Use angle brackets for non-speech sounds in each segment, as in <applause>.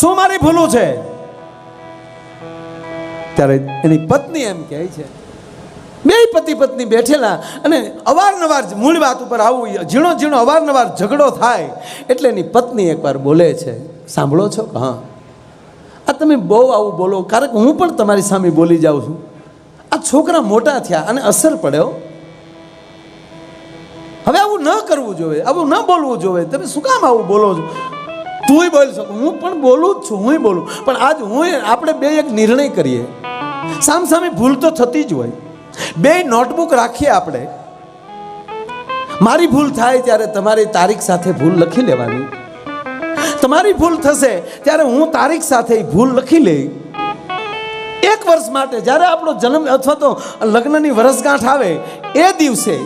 શું મારી ભૂલું છે? ત્યારે એની પત્ની એમ કહે છે, બે પતિ પત્ની બેઠેલા અને અવારનવાર મૂળ વાત ઉપર આવું ઝીણો ઝીણો અવારનવાર ઝઘડો થાય. એટલે એની પત્ની એકવાર બોલે છે, સાંભળો છો? હા. આ તમે બહુ આવું બોલો કારણ કે હું પણ તમારી સામે બોલી જાઉં છું. આ છોકરા મોટા થયા અને અસર પડ્યો. હવે આવું ન કરવું જોઈએ, આવું ન બોલવું જોઈએ. તમે શું કામ આવું બોલો છો? તુંય બોલી શકું. હું પણ બોલું જ છું, હુંય બોલું. પણ આજ હું આપણે બે એક નિર્ણય કરીએ. સામ સામે ભૂલ તો થતી જ હોય. બે નોટબુક રાખીએ આપણે. મારી ભૂલ થાય ત્યારે તમારી તારીખ સાથે ભૂલ લખી લેવાની. તમારી ભૂલ થશે ત્યારે હું તારીખ સાથે ભૂલ લખી લઈ. એક વર્ષ માટે જ્યારે આપણો જન્મ અથવા તો લગ્નની વરસગાંઠ આવે, એ દિવસે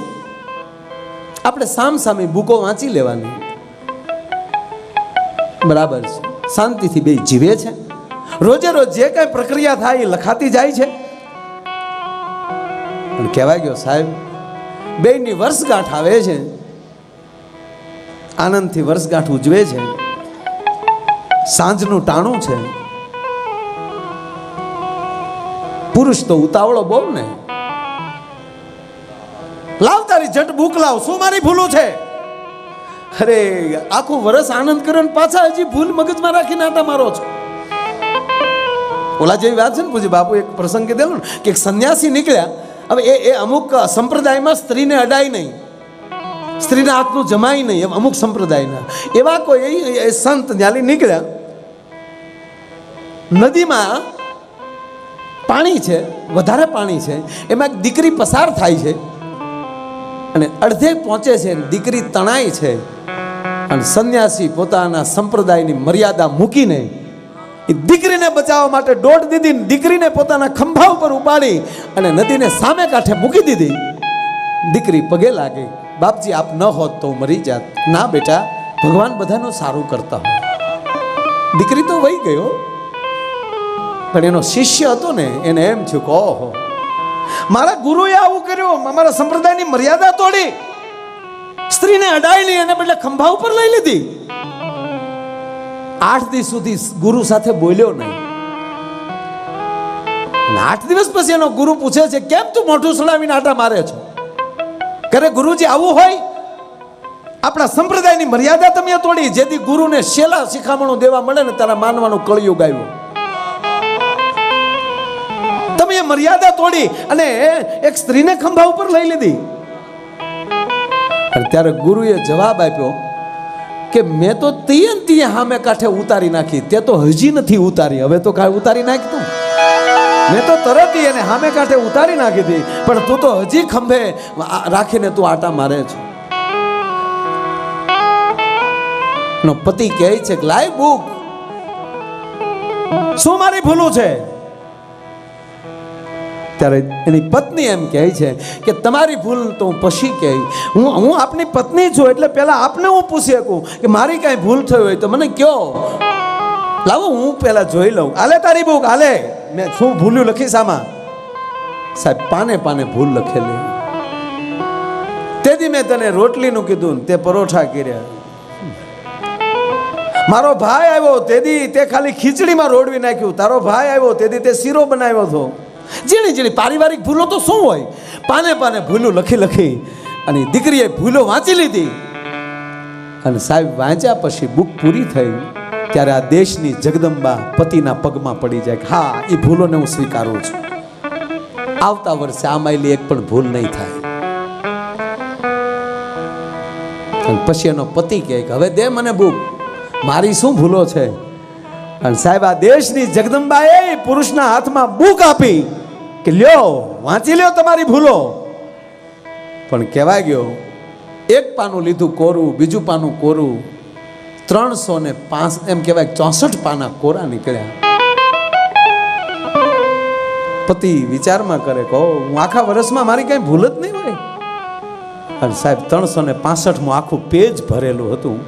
આપણે સામસામે બુકો વાંચી લેવાની. બરાબર છે. શાંતિથી બે જીવે છે. રોજે રોજ જે કાંઈ પ્રક્રિયા થાય એ લખાતી જાય છે. પણ કહેવાય ગયો સાહેબ બેની વર્ષગાંઠ આવે છે. આનંદથી વર્ષગાંઠ ઉજવે છે. સાંજનું ટાણું છે. પુરુષ તો ઉતાવળો બહુ ને. લાવ તારી જટ બુક લાવ, શું મારી ભૂલું છે? અરે, આખું વરસ આનંદ કર્યો ને પાછા હજી ભૂલ મગજમાં રાખીને આટા મારો છો. ઓલા જેવી વાત છે ને પૂછી બાપુ, એક પ્રસંગ કીધેલો ને કે સંન્યાસી નીકળ્યા. હવે એ એ અમુક સંપ્રદાયમાં સ્ત્રીને અડાય નહીં. સ્ત્રીના હાથનું જમાય નહીં અમુક સંપ્રદાયના. એવા કોઈ એ સંત ન્યાલી નીકળ્યા. નદીમાં પાણી છે, વધારે પાણી છે, એમાં એક દીકરી પસાર થાય છે. અને અડધે પહોંચે છે દીકરી તણાય છે. અને સંન્યાસી પોતાના સંપ્રદાયની મર્યાદા મૂકીને એ દીકરીને બચાવવા માટે દોડ દીધી દીકરીને પોતાના ખંભા ઉપર ઉપાડી અને નદીને સામે કાંઠે મૂકી દીધી. દીકરી પગે લાગી. બાપજી, આપ ન હોત તો મરી જાત. ના બેટા, ભગવાન બધાનું સારું કરતા હોય. દીકરી તો વહી ગયો. પણ એનો શિષ્ય હતો ને, એને એમ થયું કે ઓહો, મારા ગુરુએ આવું કર્યું, અમારા સંપ્રદાયની મર્યાદા તોડી. સ્ત્રીને અડાઈ નહીં એને બદલે ખંભા ઉપર લઈ લીધી. આઠ દિવસ સુધી ગુરુ સાથે બોલ્યો નહીં. આઠ દિવસ પછી એનો ગુરુ પૂછે છે, કેમ તું મોઢું સડાવીને આટા મારે છો? કરે ગુરુજી આવું હોય? આપણા સંપ્રદાયની મર્યાદા તમે તોડી, જેથી ગુરુને શેલા શિખામણો દેવા મળે ને તારા માનવાનું કળિયુગ આવ્યું. તમે મર્યાદા તોડી અને એક સ્ત્રીને ખંભા ઉપર લઈ લીધી. અને ત્યારે ગુરુએ જવાબ આપ્યો કે મેં તો તીયન તીએ સામે કાંઠે ઉતારી નાખી, તે તો હજી નથી ઉતારી. હવે તો કાંઈ ઉતારી નાખતું મેં તો તરત એને સામે કાંઠે ઉતારી નાખી હતી, પણ તું તો હજી ખંભે રાખીને તું આટા મારે છો. નો પતિ કહે છે લાય બુક. શું મારી ભૂલું છે? ત્યારે એની પત્ની એમ કહે છે કે, તમારી ભૂલ તો હું પછી કહે. હું હું આપની પત્ની છું, એટલે પહેલાં આપને હું પૂછી શકું કે મારી કાંઈ ભૂલ થઈ હોય તો મને કયો. લાવો, હું પહેલાં જોઈ લઉં. આલે તારી બુક આલે મેં શું ભૂલ્યું લખીશ આમાં? સાહેબ, પાને પાને ભૂલ લખેલી. તેથી મેં તને રોટલીનું કીધું તે પરોઠા કર્યા. મારો ભાઈ આવ્યો, તેથી તે ખાલી ખીચડીમાં રોડવી નાખ્યું. તારો ભાઈ આવ્યો, તેથી તે શીરો બનાવ્યો હતો. ઝીણી ઝીણી પારિવારિક ભૂલો તો શું હોય? પાને પાને ભૂલો લખી લખી અને દીકરીએ ભૂલો વાંચી લીધી. અને સાહેબ વાંચ્યા પછી બુક પૂરી થઈ, ત્યારે આ દેશની જગદંબા પતિના પગમાં પડી જાય હા એ ભૂલોને હું સ્વીકારું છું. આવતા વર્ષે આ માયલી એક પણ ભૂલ નહીં થાય. પછી એનો પતિ કહે કે હવે દે મને બુક. મારી શું ભૂલો છે? અને સાહેબ આ દેશની જગદંબાએ પુરુષના હાથમાં બુક આપી. કે લ્યો, વાંચી લ્યો તમારી ભૂલો. પણ કહેવાય ગયો, એક પાનું લીધું કોરું, બીજું પાનું કોરું, ત્રણસો ને પાંચ, એમ કહેવાય ચોસઠ પાના કોરા નીકળ્યા. પતિ વિચારમાં કરે કહો હું આખા વર્ષમાં મારી કઈ ભૂલ જ નહીં હોય? અને સાહેબ, ત્રણસો ને પાસઠમાં આખું પેજ ભરેલું હતું.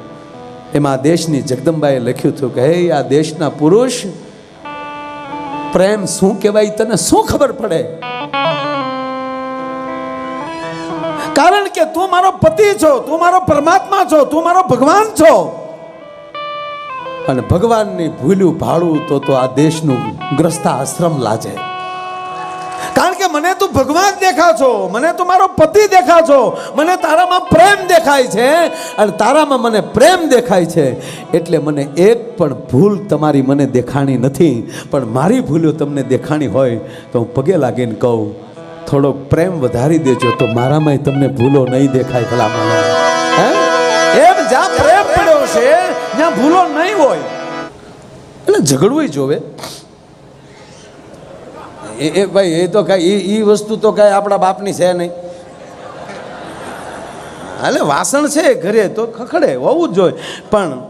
એમાં દેશની જગદંબાએ લખ્યું હતું કે, હે, આ દેશના પુરુષ પ્રેમ શું કહેવાય તને શું ખબર પડે? કારણ કે તું મારો પતિ છો, તું મારો પરમાત્મા છો, તું મારો ભગવાન છો. અને ભગવાનની ભૂલ્યું ભાડું તો તો આ દેશનું ગ્રસ્તા આશ્રમ લાજે. ભગવાન દેખા છો, મને તો મારો પતિ દેખા છો, મને તારામાં પ્રેમ દેખાય છે અને તારામાં મને પ્રેમ દેખાય છે. એટલે મને એક પણ ભૂલ તમારી મને દેખાણી નથી, પણ મારી ભૂલો તમને દેખાણી હોય તો હું પગે લાગીને કહું થોડોક પ્રેમ વધારી દેજો તો મારામાંય તમને ભૂલો નહીં દેખાય ભલા મને એમ જ્યાં પ્રેમ પડ્યો છે, ત્યાં ભૂલો નહીં હોય. એટલે ઝઘડવું જોવે. એ ભાઈ, એ તો કાંઈ એ વસ્તુ તો કાંઈ આપણા બાપની છે નહીં. હાલે, વાસણ છે ઘરે તો ખખડે, હોવું જ જોઈએ. પણ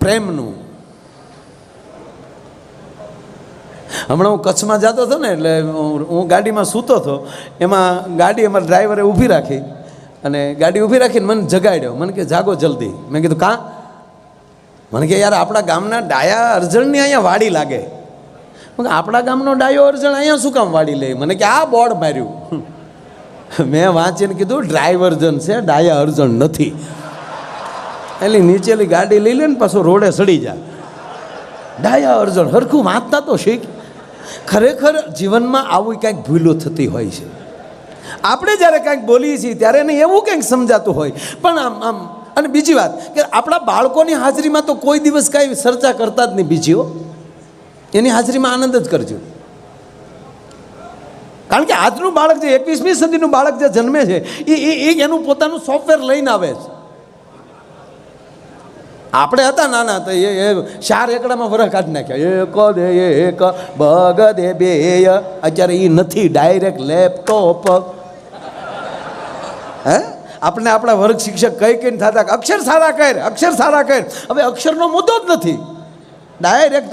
પ્રેમનું. હમણાં હું કચ્છમાં જતો હતો ને, એટલે હું ગાડીમાં સૂતો હતો, એમાં ગાડી અમારા ડ્રાઈવરે ઊભી રાખી અને ગાડી ઊભી રાખીને મને જગાડ્યો. મને કે, જાગો જલ્દી. મેં કીધું, કાં? મને કે, યાર, આપણા ગામના ડાયા અરજણની અહીંયા વાડી લાગે. આપણા ગામનો ડાયો અરજણ અહીંયા શું કામ વાડી લે? મને કે આ બોર્ડ માર્યું. મેં વાંચીને કીધું ડ્રાઈવર્જન છે, ડાયા અર્જણ નથી. એની નીચેલી ગાડી લઈ લે ને પાછો રોડે સડી જાય ડાયા અર્જણ હરખું વાંચતા તો શીખ. ખરેખર જીવનમાં આવું કાંઈક ભૂલો થતી હોય છે. આપણે જ્યારે કાંઈક બોલીએ છીએ ત્યારે એને એવું કંઈક સમજાતું હોય. પણ આમ આમ, અને બીજી વાત કે આપણા બાળકોની હાજરીમાં તો કોઈ દિવસ કાંઈ ચર્ચા કરતા જ નહીં બીજીઓ. એની હાજરીમાં આનંદ જ કરજો. કારણ કે આજનું બાળક જે એકવીસમી સદીનું બાળક જે જન્મે છે, એ એ એનું પોતાનું સોફ્ટવેર લઈને આવે છે. આપણે હતા નાના તો એ ચાર એકડામાં વરખ કાઢી નાખ્યા. એક દે, એક બગ દે બે, અત્યારે એ નથી ડાયરેક્ટ લેપટોપ હે? આપણે આપણા વર્ગ શિક્ષક કઈ કઈને થતા? અક્ષર સારા કર, અક્ષર સારા કર. હવે અક્ષરનો મુદ્દો જ નથી. ડાયરેક્ટ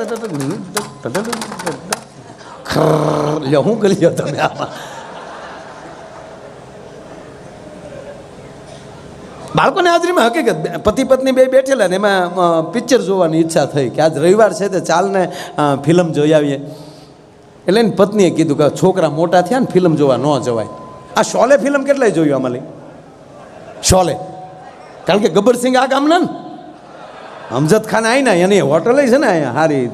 લ્યો હું કરી લો તમે આમાં બાળકોને હાજરીમાં હકીકત પતિ પત્ની બે બેઠેલા ને એમાં પિક્ચર જોવાની ઈચ્છા થઈ કે આજ રવિવાર છે તો ચાલને ફિલ્મ જોઈ આવીએ. એટલે એની પત્નીએ કીધું કે છોકરા મોટા થયા ને ફિલ્મ જોવા ન જવાય. આ શોલે ફિલ્મ કેટલાય જોયું લઈ? શોલે. કારણ કે ગબ્બરસિંહ આ ગામના ને? અમજદ ખાન આવી ને એની હોટલ છે ને અહીંયા સારી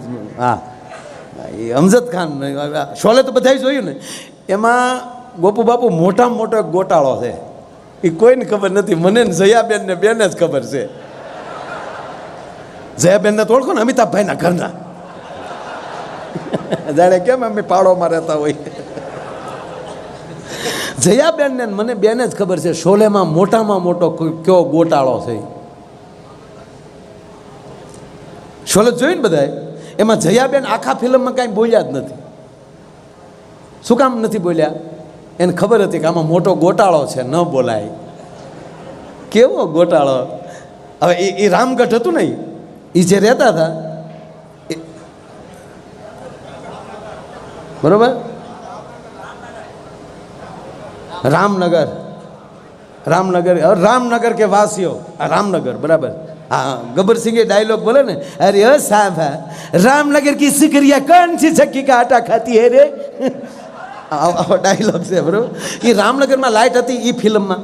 હા. એ અમજદ ખાન શોલે તો બધાય જોયું ને. એમાં ગોપુ બાપુ મોટામાં મોટો ગોટાળો છે. એ કોઈને ખબર નથી, મને ને જયાબેન ને બેને જ ખબર છે. જયાબેનને તો ઓળખો ને અમિતાભભાઈના ઘરના. જાણે કેમ અમે પાડોમાં રહેતા હોય. જયાબેન ને મને બેને જ ખબર છે, શોલેમાં મોટામાં મોટો કયો ગોટાળો છે. શોલે જોયું ને બધાએ એમાં જયાબેન આખા ફિલ્મમાં કાંઈ બોલ્યા જ નથી. શું કામ નથી બોલ્યા? એને ખબર હતી કે આમાં મોટો ગોટાળો છે, ન બોલાય. કેવો ગોટાળો? હવે એ એ રામગઢ હતું ને એ જે રહેતા હતા. બરોબર? રામનગર. રામનગર રામનગર કે વાસીઓ. આ રામનગર, બરાબર. हाँ गब्बर सिंह डायलॉग बोले ना, अरे ओ साहब हाँ, रामनगर की सिकरिया कौन सी चक्की का आटा खाती है रे? <laughs> डायलॉग से ब्रो। ये रामनगर में लाइट आती, ये फ़िल्म में।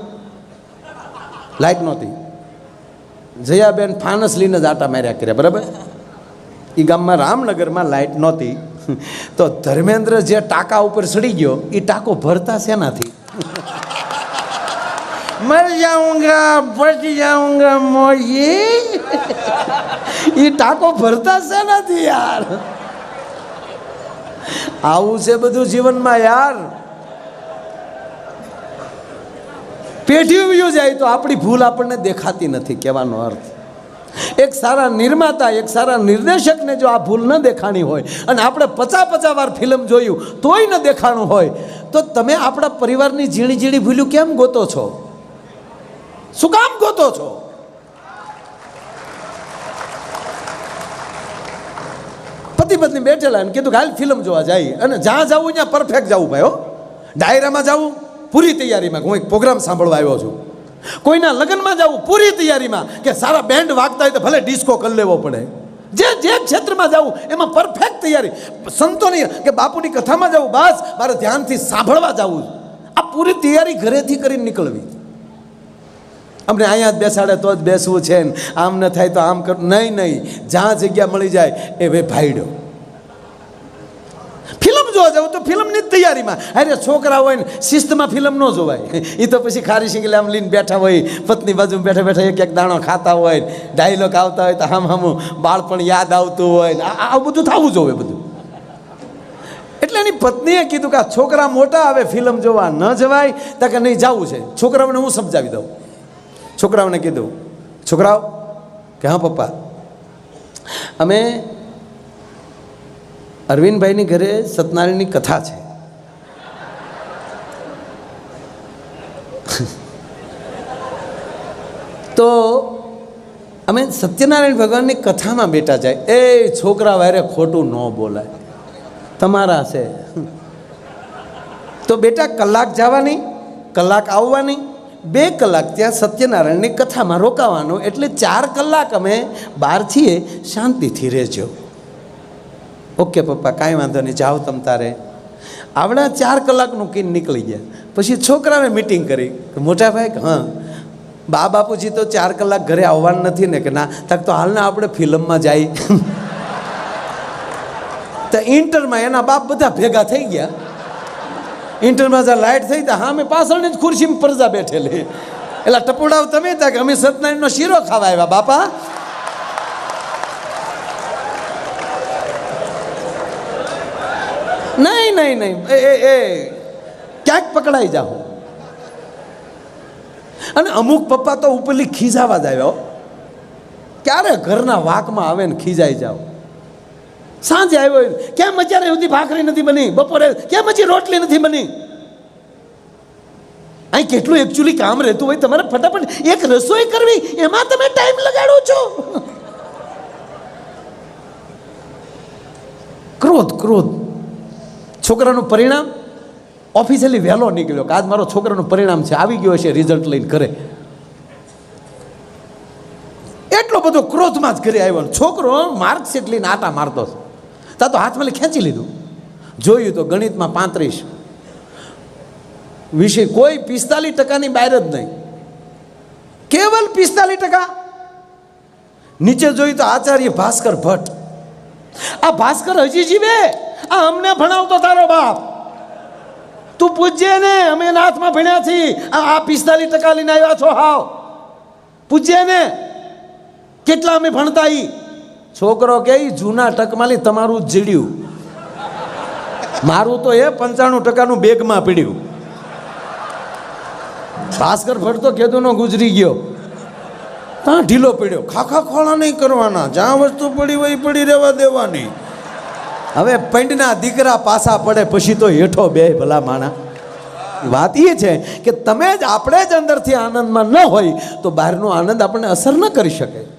लाइट नती। जया बेन फानस लीने जाटा मरिया करे बराबर? ये गाम में रामनगर में लाइट नती। <laughs> तो धर्मेंद्र जे टाका ऊपर चढ़ी गयो, ये टाको भरता सेना थी। <laughs> મર જાઉંગા બચ જાઉંગા મોયે એ <laughs> ટાંકો ભરતા શેનાથી યાર. આવું છે બધું જીવનમાં યાર. પેઢી વ્યૂ જાય તો આપણી ભૂલ આપણને દેખાતી નથી, કહેવાનો અર્થ. એક સારા નિર્માતા, એક સારા નિર્દેશકને જો આ ભૂલ ન દેખાણી હોય અને આપણે પચા પચા વાર ફિલ્મ જોયું, તોય ન દેખાણું હોય, તો તમે આપણા પરિવારની ઝીણી ઝીણી ભૂલ્યું કેમ ગોતો છો? શું કામ ગોતો છો? પતિ પત્ની બેઠેલા અને કીધું હાલ ફિલ્મ જોવા જાય. અને જ્યાં જવું ત્યાં પરફેક્ટ જવું ભાઈ, હો. ડાયરામાં જવું, પૂરી તૈયારીમાં. હું એક પ્રોગ્રામ સાંભળવા આવ્યો છું. કોઈના લગ્નમાં જવું, પૂરી તૈયારીમાં. કે સારા બેન્ડ વાગતા હોય તો ભલે ડિસ્કો કરી લેવો પડે. જે જે ક્ષેત્રમાં જવું, એમાં પરફેક્ટ તૈયારી. સંતોની કે બાપુની કથામાં જવું, બસ. મારે ધ્યાનથી સાંભળવા જવું. આ પૂરી તૈયારી ઘરેથી કરીને નીકળવી. અમને અહીંયા જ બેસાડે તો જ બેસવું છે ને આમ ન થાય તો આમ કર, નહીં નહીં. જ્યાં જગ્યા મળી જાય એ ભાઈ ભાઈડો. ફિલ્મ જોવા જવું તો ફિલ્મની જ તૈયારીમાં. અરે છોકરા હોય ને, શિસ્તમાં ફિલ્મ ન જોવાય. <laughs> એ તો પછી ખારી સિંગલે આમ લઈને બેઠા હોય, પત્ની બાજુ બેઠા બેઠા એક એક દાણો ખાતા હોય ડાયલોગ આવતા હોય તો આમ આમ બાળપણ યાદ આવતું હોય ને, આ આ બધું થવું જોવે બધું. એટલે એની પત્નીએ કીધું કે આ છોકરા મોટા આવે, ફિલ્મ જોવા ન જવાય, તો કે નહીં, જવું છે. છોકરાઓને હું સમજાવી દઉં. છોકરાઓને કીધું, છોકરાઓ, કે હા, પપ્પા. અમે અરવિંદભાઈની ઘરે સત્યનારાયણની કથા છે. <laughs> તો અમે સત્યનારાયણ ભગવાનની કથામાં બેઠા જાય, એ છોકરા વારે ખોટું ન બોલાય. તમારા છે. <laughs> તો બેટા, કલાક જવાની, કલાક આવવાની બે કલાક ત્યાં સત્યનારાયણની કથામાં રોકાવાનું એટલે ચાર કલાક અમે બહાર છીએ, શાંતિથી રહેજો. ઓકે પપ્પા, કાંઈ વાંધો નહીં, જાઓ તમ તારે. આવડા ચાર કલાકનું કીન નીકળી ગયા. પછી છોકરાએ મિટિંગ કરી. મોટા ભાઈ હા. બા બાપુજી તો ચાર કલાક ઘરે આવવાનું નથી ને, કે ના તક તો હાલના આપણે ફિલ્મમાં જાય. <laughs> તો ઇન્ટરમાં એના બાપ બધા ભેગા થઈ ગયા. ઇન્ટરમાં જ્યાં લાઇટ થઈ ત્યાં હા મેં પાછળની જ ખુરશીમાં પરજા બેઠેલી. એટલે ટપોડાવ તમે ત્યાં કે અમે સત્યનારાયણનો શીરો ખાવા આવ્યા, બાપા? નહીં નહીં નહીં. એ એ ક્યાંક પકડાઈ જાઓ. અને અમુક પપ્પા તો ઉપરલી ખીજાવા જ આવ્યો ક્યારે ઘરના વાકમાં આવે ને ખીજાઈ જાઓ? સાંજે આવ્યો હોય, કેમ અત્યારે સુધી ભાખરી નથી બની? બપોરે કેમ હજી રોટલી નથી બની? અહીં કેટલું એકચ્યુઅલી કામ રહેતું હોય તમારે ફટાફટ એક રસોઈ કરવી એમાં તમે ટાઈમ લગાડો છો. ક્રોધ ક્રોધ. છોકરાનું પરિણામ? ઓફિશિયલી વહેલો નીકળ્યો કે આજ મારો છોકરાનું પરિણામ છે આવી ગયો છે રિઝલ્ટ લઈને ઘરે. એટલો બધો ક્રોધમાં જ ઘરે આવ્યો. છોકરો માર્કશીટ લઈને આટા મારતો છે. તા તો હાથમાં ખેંચી લીધું. જોયું તો ગણિતમાં પાંત્રીસ. વિષય કોઈ પિસ્તાલીસ ટકાની બહાર જ નહીં. કેવલ પિસ્તાલીસ ટકા. નીચે જોયું તો આચાર્ય ભાસ્કર ભટ્ટ. આ ભાસ્કર હજી જીવે? આ અમને ભણાવતો તારો બાપ. તું પૂજ્ય ને, અમે નાથમાં ભણ્યા છીએ. આ પિસ્તાલીસ ટકા લઈને આવ્યા છો, હાવ. પૂજ્ય ને. કેટલા અમે ભણતા ઈ? છોકરો કે જૂના ટકમાલી તમારું જીડ્યું. મારું તો એ પંચાણું ટકાનું બેગમાં પીડ્યું. ભાસ્કર ભટ્ટ તો કેદુનો ગુજરી ગયો. ત્યાં ઢીલો પડ્યો. ખાખા ખોળા નહીં કરવાના. જ્યાં વસ્તુ પડી હોય પડી રહેવા દેવાની. હવે પંડના દીકરા પાછા પડે પછી તો હેઠો બે ભલા માણા. વાત એ છે કે તમે જ આપણે જ અંદરથી આનંદમાં ન હોય તો બહારનો આનંદ આપણને અસર ન કરી શકે.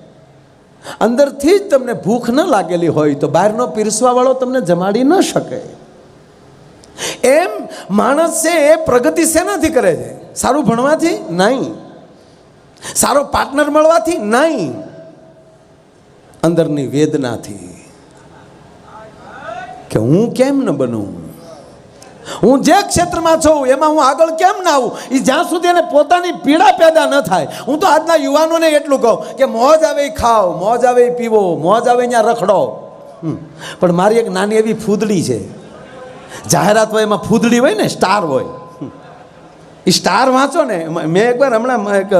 અંદરથી જ તમને ભૂખ ન લાગેલી હોય તો બહારનો પીરસવાવાળો તમને જમાડી ન શકે. એમ માણસ છે એ પ્રગતિ શેનાથી કરે છે? સારું ભણવાથી? નહીં. સારો પાર્ટનર મળવાથી? નહીં. અંદરની વેદનાથી. કે હું કેમ ન બનું? હું જે ક્ષેત્રમાં છું, એમાં હું આગળ કેમ ના આવું? એ જ્યાં સુધી એને પોતાની પીડા પેદા ન થાય, હું તો આજના યુવાનોને એટલું કહું કે મોજ આવે એ ખાઓ, મોજ આવે એ પીવો, મોજ આવે ત્યાં રખડો. પણ મારી એક નાની એવી ફૂદડી છે. જાહેરાત હોય એમાં ફૂદડી હોય ને, સ્ટાર હોય. એ સ્ટાર વાંચો ને મેં એકવાર હમણાં એક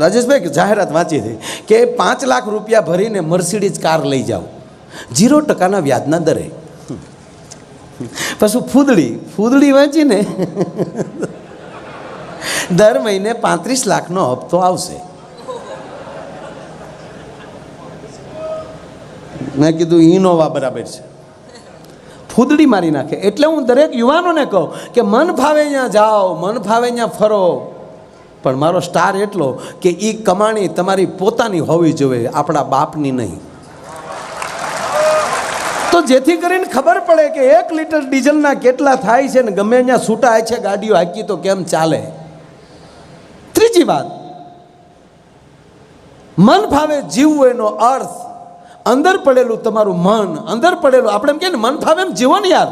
રાજેશભાઈ જાહેરાત વાંચી હતી કે પાંચ લાખ રૂપિયા ભરીને મર્સિડીઝ કાર લઈ જાઓ. જીરો ટકાના વ્યાજના દરે. પછી ફૂદડી ફૂદડી વાંચીને દર મહિને પાંત્રીસ લાખનો હપ્તો આવશે. મેં કીધું ઇનોવા બરાબર છે. ફૂદડી મારી નાખે. એટલે હું દરેક યુવાનોને કહું કે મન ફાવે ત્યાં જાઓ, મન ફાવે ત્યાં ફરો. પણ મારો સ્ટાર એટલો કે એ કમાણી તમારી પોતાની હોવી જોઈએ, આપણા બાપની નહીં. તો જેથી કરીને ખબર પડે કે એક લીટર ડીઝલના કેટલા થાય છે ને ગમે ત્યાં છૂટા છે ગાડીઓ હાકી તો કેમ ચાલે? ત્રીજી વાત. મન ફાવે જીવવું એનો અર્થ. અંદર પડેલું તમારું મન, અંદર પડેલું, આપણે એમ કહીએ ને, મન ફાવે એમ જીવો ને યાર.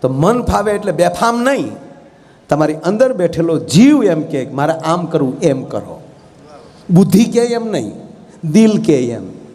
તો મન ફાવે એટલે બેફામ નહીં. તમારી અંદર બેઠેલો જીવ એમ કે, મારે આમ કરવું, એમ કરો. બુદ્ધિ કે એમ નહીં. દિલ કે એમ.